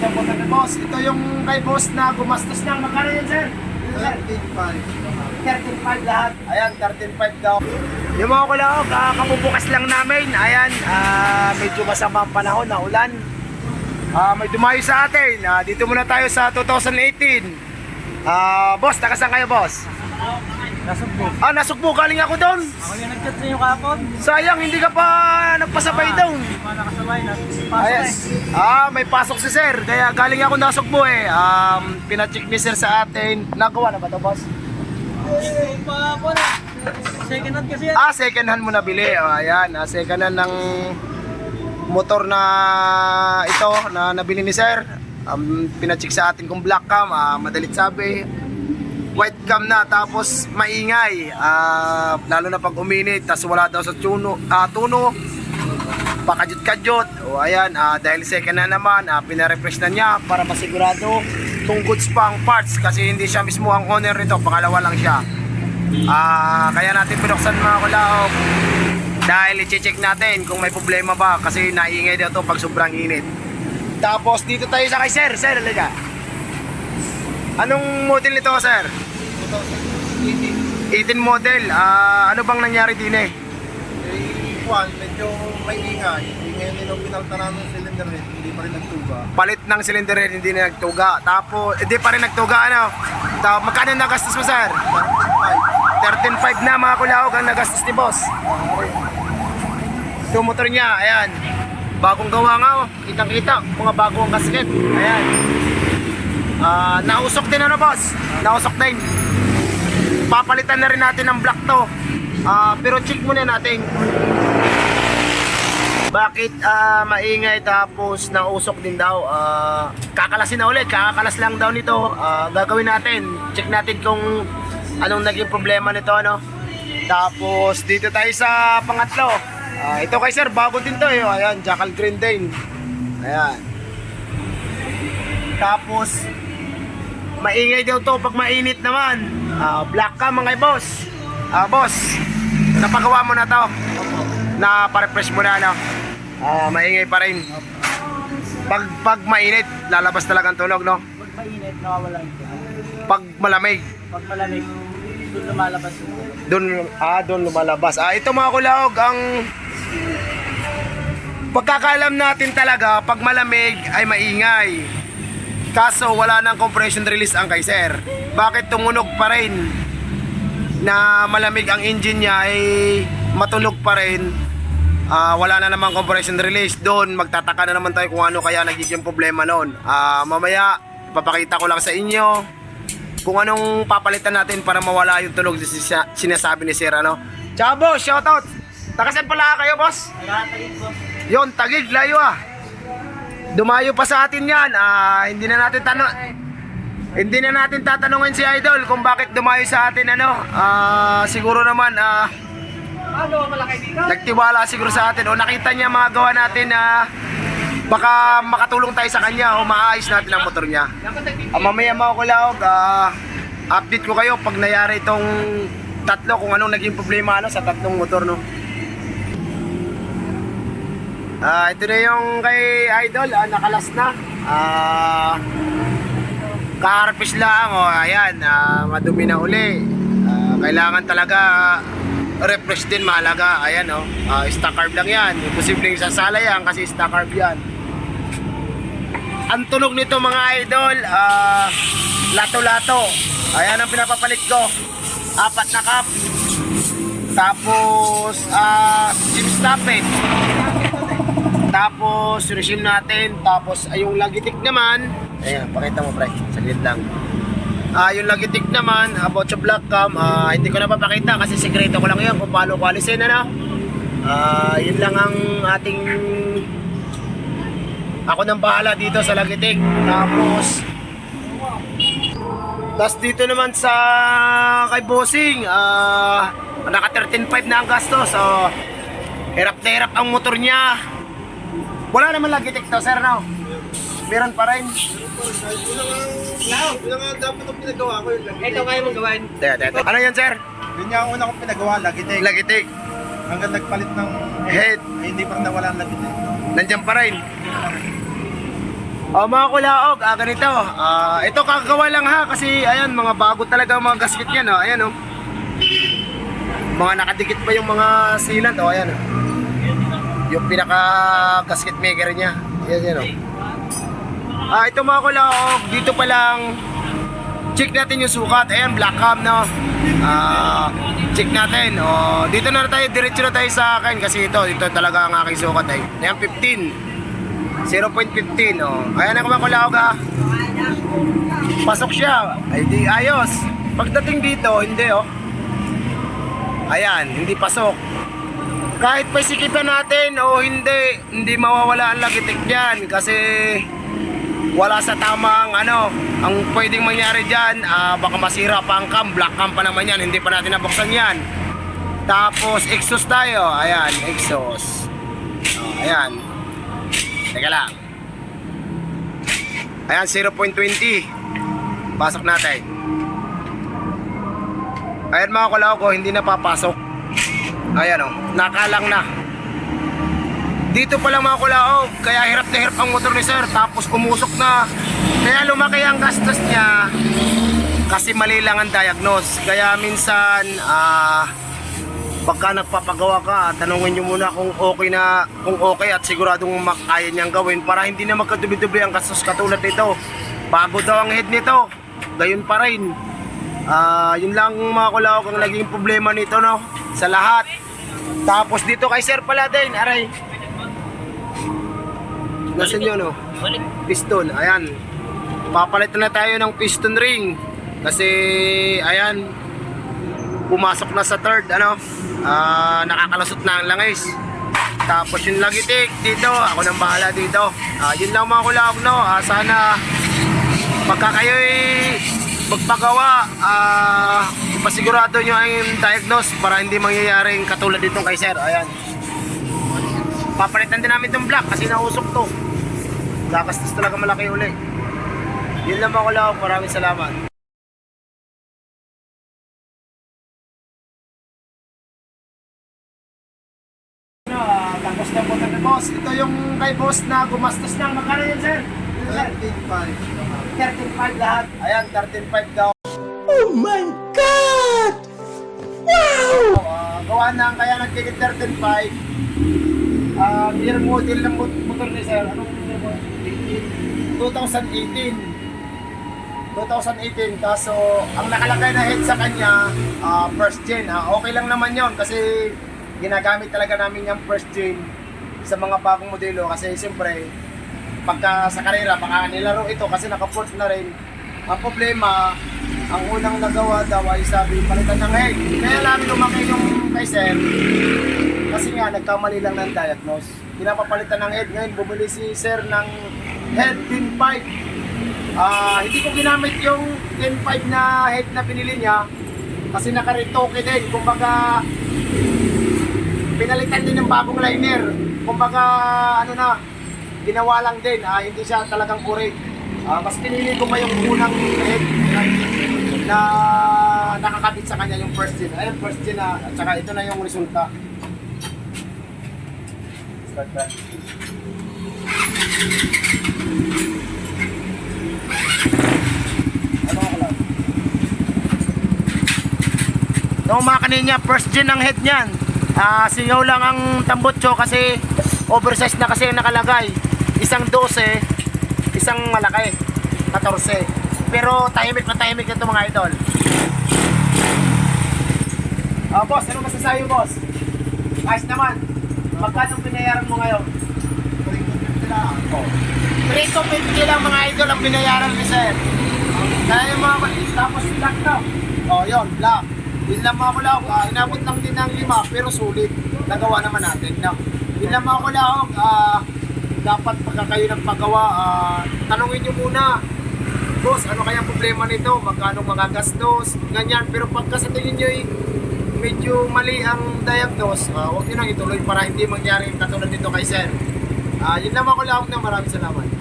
ng motor ni boss. Ito yung kay boss na gumastos ng magkano yun, sir? Sir, 13.5 lahat. Ayan, 13.5 daw. Yung mga kulaog, uh, kabubukas lang namin. Ayan, ah, medyo masama ang panahon na ulan. Ah, may dumayo sa atin. Ah, dito muna tayo sa 2018. Ah, boss, taga saan kayo, boss? Nasugbo. Ah, nasugbo. Galing ako doon. Ako yung nag-chat sa inyo kahapon. Sayang, hindi ka pa nagpasabay doon. Hindi pa nakasabay na. Pasok Ayan. eh. Ah, may pasok si sir. Kaya galing ako nasugbo eh. Um, pinacheck ni sir sa atin. Nagawa na ba to, boss? Yung pa po na. Second hand kasi yan. Ah, second hand mo nabili. Oh, ayan, ah, second hand ng motor na ito na nabili ni sir. Um, pinacheck sa atin kung black cam, ah, madalit sabi. White na, tapos maingay. Ah, lalo na pag uminit, tapos wala daw sa tuno, ah, tuno. Pakajut-kajut. O ayan, ah, dahil second hand naman, ah, pinarefresh na niya para masigurado kung goods pa ang parts kasi hindi siya mismo ang owner nito, pangalawa lang siya. Ah, kaya natin pinuksan mga kulaog. Dahil i-check natin kung may problema ba kasi naingay daw to pag sobrang init. Tapos dito tayo sa kay sir, sir, halika. Anong model nito, sir? 18 model. Ah, ano bang nangyari din eh? Eh, Juan, medyo may ingay. Ingay nila pinaltanan ng cylinder head, hindi pa rin nagtuba. Palit ng cylinder head, hindi na nagtuga. Tapos, hindi pa rin nagtuga, ano? Tapos, magkano nagastos mo, sir? 13.5 na mga kulaog ang nagastos ni boss. Ito motor niya, ayan. Bagong gawa nga, oh. kitang-kita. Mga bagong gasket. Ayan. Ah, nausok din ano, boss? Nausok din. Papalitan na rin natin ng black to. Ah, pero check muna natin. Bakit ah, maingay tapos nausok din daw? Ah, kakalasin na ulit, kakakalas lang daw nito. Ah, gagawin natin. Check natin kung anong naging problema nito ano. Tapos dito tayo sa pangatlo. Ah, ito kay sir, bago din to eh. Ayan, Jackal Green din. Ayan. Tapos maingay daw to pag mainit naman. Ah, black ka mga boss. Ah, boss. Napagawa mo na to. Na pa-refresh mo na ano. Ah, maingay pa rin. Pag pag mainit, lalabas talaga ang tunog, no? Pag mainit, nawawala yung Pag malamig, Pag malamig, doon lumalabas doon ah doon lumalabas. Ah, ito mga kulaog ang pagkakaalam natin talaga pag malamig ay maingay. Kaso wala nang compression release ang kay sir. Bakit tumunog pa rin? Na malamig ang engine niya ay matulog pa rin. Ah, wala na namang compression release doon. Magtataka na naman tayo kung ano kaya nagiging problema noon. Ah, mamaya ipapakita ko lang sa inyo kung anong papalitan natin para mawala yung tunog na sisa- sinasabi ni Sir ano. Boss, shoutout! Takasan pala kayo boss? Nakatagin ko. Yon, tagig, layo ah. Dumayo pa sa atin yan. Ah, hindi na natin tanong... Hindi na natin tatanungin si Idol kung bakit dumayo sa atin ano. Ah, siguro naman ah, Ano, nagtiwala siguro sa atin o nakita niya mga gawa natin na baka makatulong tayo sa kanya o maayos natin ang motor niya. Ah, mamaya mga kulaog, ah, update ko kayo pag nangyari itong tatlo kung anong naging problema ano, sa tatlong motor no. Ah, ito na yung kay Idol, ah, nakalas na. Ah, kaharapis lang, oh, ayan, ah, madumi na uli. Ah, kailangan talaga refresh din mahalaga. Ayan, oh, ah, stock carb lang yan. Imposibleng sasala yan kasi stock carb yan. Ang tunog nito mga idol, ah, lato-lato. Ayan ang pinapapalit ko. Apat na cup. Tapos, ah, sim stopping. Tapos, resume natin. Tapos, ay yung lagitik naman. Ayan, pakita mo, pre. Saglit lang. Ah, yung lagitik naman, about sa black cam, ah, hindi ko na papakita kasi sekreto ko lang yun kung paano ko alisin, ano. Ah, yun lang ang ating ako nang bahala dito sa Lagitik. Tapos Tapos dito naman sa kay Bossing, ah naka 13.5 na ang gasto. So hirap na hirap ang motor niya. Wala naman Lagitik to, sir, no? Meron pa rin. Yun nga dapat ang pinagawa ko yun. Ito kaya mong gawin. Teka, teka, teka. Ano yan, sir? Yun ang una kong pinagawa, lagitik. Lagitik. Hanggang nagpalit ng Head. ay hindi pa rin nawala ang lagitik. Nandiyan pa rin. Oh, mga kulaog, ah, ganito. Ah, ito kagawa lang ha kasi ayan mga bago talaga ang mga gasket niyan, oh. Ayan oh. Mga nakadikit pa yung mga sealant, oh, ayan. Oh. Yung pinaka gasket maker niya. Ayan, yan oh. Ah, ito mga kulaog, dito pa lang check natin yung sukat. Ayan, black cam no. Ah, check natin. Oh, dito na tayo, diretso na tayo sa akin kasi ito, ito talaga ang aking sukat ay. Ayan, 15. 0.15 oh. Ayan ang kumakulaog ha. Pasok siya. Ay di ayos. Pagdating dito, hindi oh. Ayan, hindi pasok. Kahit pa sikipan natin o hindi, hindi mawawala ang lagitik diyan kasi wala sa tamang ano, ang pwedeng mangyari diyan, ah, baka masira pa ang cam, black cam pa naman yan, hindi pa natin nabuksan yan. Tapos exhaust tayo, ayan, exhaust. Oh, ayan. Teka lang. Ayan, 0.20. Pasok natin. Ayan mga kulaw ko, hindi na papasok. Ayan o, nakalang na. Dito pa lang mga kulaw, kaya hirap na hirap ang motor ni sir. Tapos umusok na. Kaya lumaki ang gastos niya. Kasi mali lang ang diagnose. Kaya minsan, ah, pagka nagpapagawa ka, tanungin nyo muna kung okay na, kung okay at siguradong makaya niyang gawin para hindi na magkadubi-dubi ang gastos katulad nito. Bago daw ang head nito, gayon pa rin. Ah, yun lang mga kulawak ang naging problema nito no, sa lahat. Tapos dito kay Sir pala din, aray. Nasaan yun no? Piston, ayan. Papalitan na tayo ng piston ring. Kasi, ayan, pumasok na sa third ano ah nakakalusot na ang langis tapos yung lagitik dito ako nang bahala dito Ah, yun lang mga kulawag no Ah, sana pagka kayo'y magpagawa ah pasigurado nyo ang diagnose para hindi mangyayaring katulad ditong kay sir ayan papalitan din namin itong black kasi nausok to gagastos talaga malaki uli yun lang mga kulawag maraming salamat Ano, ah, tapos na po na boss. Ito yung kay boss na gumastos lang. Magkano yun, sir? Yun, sir? 13.5. 13.5 lahat. Ayan, 13.5 daw. Oh my God! Wow! Uh, gawa na kaya nagtigit 13.5. Ah, year model ng mot- motor ni sir. Anong year mo? 2018. 2018 kaso ang nakalagay na head sa kanya ah, first gen ah, okay lang naman yon kasi ginagamit talaga namin yung first gen sa mga bagong modelo kasi siyempre pagka sa karera baka nilaro ito kasi naka-port na rin. Ang problema ang unang nagawa daw ay sabi palitan ng head kaya lang lumaki yung kay sir. Kasi nga nagkamali lang ng diagnose. Pinapapalitan ng head. Ngayon bumili si sir ng head pin 5 Ah, hindi ko ginamit yung 10.5 na head na pinili niya kasi nakaretoke din. Kumbaga, pinalitan din ng bagong liner. Kumbaga, ano na, ginawa lang din. Ah, hindi siya talagang correct. Ah, mas pinili ko pa yung unang head na, na nakakabit sa kanya yung first gen. Ayun, first gen na. At saka ito na yung resulta. Start lang? No, mga kaninya, first gen ang head niyan. Ah, singaw lang ang tambutso kasi oversize na kasi yung nakalagay. Isang 12, isang malaki, 14. Pero tahimik na tahimik na mga idol. Ah, boss, ano masasabi mo, boss? Ayos naman. Magkano pinayaran mo ngayon? 350 lang. Oh. 350 lang mga idol ang binayaran ni sir. Yung mga tapos black to. Oh, yun, black. Yun lang mga kulawag. Ah, inabot lang din ng lima, pero sulit. Nagawa naman natin. No? Yun lang mga kulawag. Ah, dapat pagka kayo nagpagawa, ah, tanungin nyo muna. Boss, ano kaya problema nito? Magkano magagastos? Ganyan. Pero pagka sa tingin nyo eh, medyo mali ang diagnose, ah, huwag nyo nang ituloy para hindi mangyari katulad nito kay sir. Ah, yun lang mga kulawag na maraming salamat.